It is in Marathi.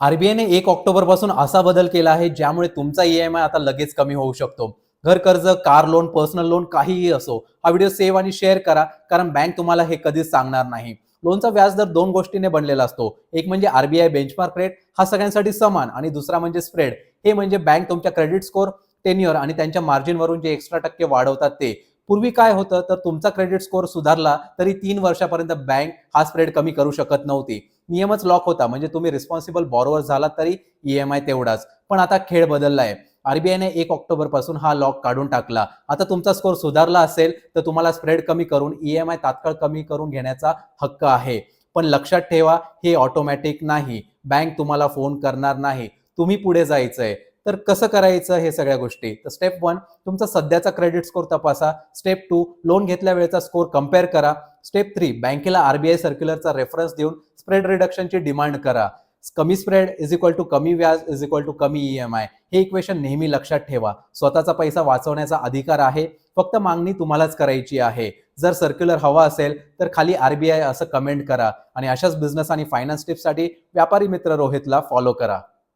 आरबीआयने एक ऑक्टोबरपासून असा बदल केला आहे ज्यामुळे तुमचा ईएमआय आता लगेच कमी होऊ शकतो. घर कर्ज कार लोन पर्सनल लोन काहीही असो हा व्हिडिओ सेव्ह आणि शेअर करा कारण बँक तुम्हाला हे कधीच सांगणार नाही. लोनचा व्याजदर दोन गोष्टीने बनलेला असतो. एक म्हणजे आरबीआय बेंचमार्क रेट हा सगळ्यांसाठी समान आणि दुसरा म्हणजे स्प्रेड हे म्हणजे बँक तुमच्या क्रेडिट स्कोर टेन्युअर आणि त्यांच्या मार्जिनवरून जे एक्स्ट्रा टक्के वाढवतात ते. पूर्वी काय होतं तर तुमचा क्रेडिट स्कोअर सुधारला तरी तीन वर्षापर्यंत बँक हा स्प्रेड कमी करू शकत नव्हती. नियमच लॉक होता. म्हणजे तुम्ही रिस्पॉन्सिबल बॉरोवर झाला तरी ईएमआय तेवढाच. पण आता खेळ बदललाय. आरबीआयने एक ऑक्टोबरपासून हा लॉक काढून टाकला. आता तुमचा स्कोअर सुधारला असेल तर तुम्हाला स्प्रेड कमी करून ईएमआय तात्काळ कमी करून घेण्याचा हक्क आहे. पण लक्षात ठेवा हे ऑटोमॅटिक नाही. बँक तुम्हाला फोन करणार नाही. तुम्ही पुढे जायचंय. तर कसं करायचं हे सगळ्या गोष्टी? तर स्टेप वन तुमचा सध्याचा क्रेडिट स्कोर तपासा. स्टेप टू लोन घेतल्या वेळेचा स्कोर कंपेअर करा. स्टेप थ्री बँकेला आरबीआय सर्क्युलरचा रेफरन्स देऊन स्प्रेड रिडक्शनची डिमांड करा. कमी स्प्रेड इज इक्वल टू कमी व्याज इज इक्वल टू कमी ईएमआय हे इक्वेशन नेहमी लक्षात ठेवा. स्वतःचा पैसा वाचवण्याचा अधिकार आहे. फक्त मागणी तुम्हालाच करायची आहे. जर सर्क्युलर हवा असेल तर खाली आरबीआय असं कमेंट करा. आणि अशाच बिझनेस आणि फायनान्स टिप्ससाठी व्यापारी मित्र रोहितला फॉलो करा.